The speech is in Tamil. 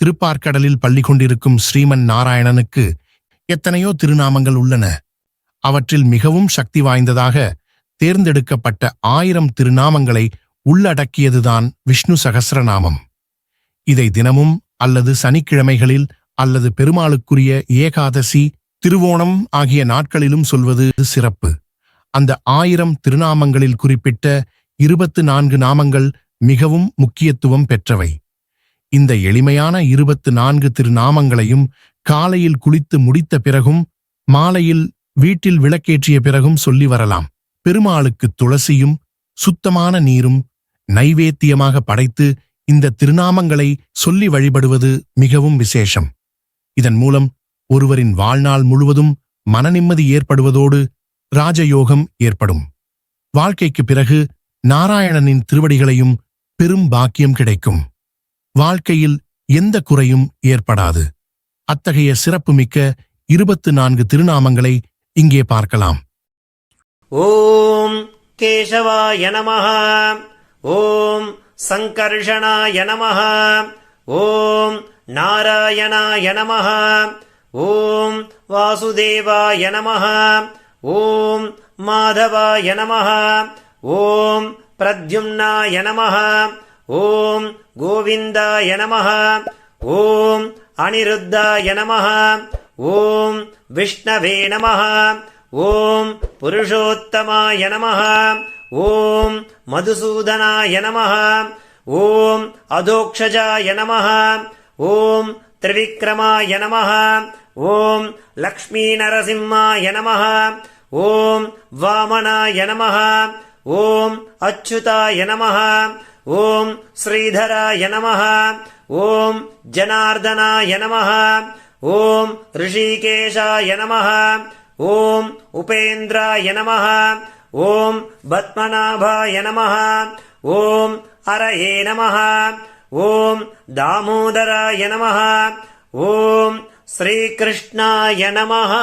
திருப்பார்க்கடலில் பள்ளி கொண்டிருக்கும் ஸ்ரீமன் நாராயணனுக்கு எத்தனையோ திருநாமங்கள் உள்ளன. அவற்றில் மிகவும் சக்தி வாய்ந்ததாக தேர்ந்தெடுக்கப்பட்ட ஆயிரம் திருநாமங்களை உள்ளடக்கியதுதான் விஷ்ணு சகசிரநாமம். இதை தினமும் அல்லது சனிக்கிழமைகளில் அல்லது பெருமாளுக்குரிய ஏகாதசி திருவோணம் ஆகிய நாட்களிலும் சொல்வது சிறப்பு. அந்த ஆயிரம் திருநாமங்களில் குறிப்பிட்ட இருபத்து நான்கு நாமங்கள் மிகவும் முக்கியத்துவம் பெற்றவை. இந்த எளிமையான இருபத்து நான்கு திருநாமங்களையும் காலையில் குளித்து முடித்த பிறகும் மாலையில் வீட்டில் விளக்கேற்றிய பிறகும் சொல்லி வரலாம். பெருமாளுக்கு துளசியும் சுத்தமான நீரும் நைவேத்தியமாக படைத்து இந்த திருநாமங்களை சொல்லி வழிபடுவது மிகவும் விசேஷம். இதன் மூலம் ஒருவரின் வாழ்நாள் முழுவதும் மனநிம்மதி ஏற்படுவதோடு ராஜயோகம் ஏற்படும். வாழ்க்கைக்கு பிறகு நாராயணனின் திருவடிகளையும் பெரும் பாக்கியம் கிடைக்கும். வாழ்க்கையில் எந்த குறையும் ஏற்படாது. அத்தகைய சிறப்புமிக்க இருபத்து நான்கு திருநாமங்களை இங்கே பார்க்கலாம். ஓம் கேசவாய நமக ஓம் சங்கர்ஷனாய நமக ஓம் நாராயணாய நமக ஓம் வாசுதேவாய நமக ஓம் மாதவாய நமக ஓம் பிரத்யும்னாய நமக ॐ गोविन्दाय नमः ॐ अनिरुद्धाय नमः ॐ विष्णवे नमः ॐ पुरुषोत्तमाय नमः ॐ मधुसूदनाय नमः ॐ अधोक्षजाय नमः ॐ त्रिविक्रमाय नमः ॐ लक्ष्मीनरसिंहाय नमः ॐ वामनाय नमः ॐ अच्युताय नमः ॐ श्रीधराय नमः। ॐ जनार्दनाय नमः। ॐ ऋषिकेशाय नमः। ॐ उपेन्द्राय नमः। ॐ पद्मनाभाय नमः। ॐ अरये नमः। ॐ दामोदराय नमः। ॐ श्रीकृष्णाय नमः।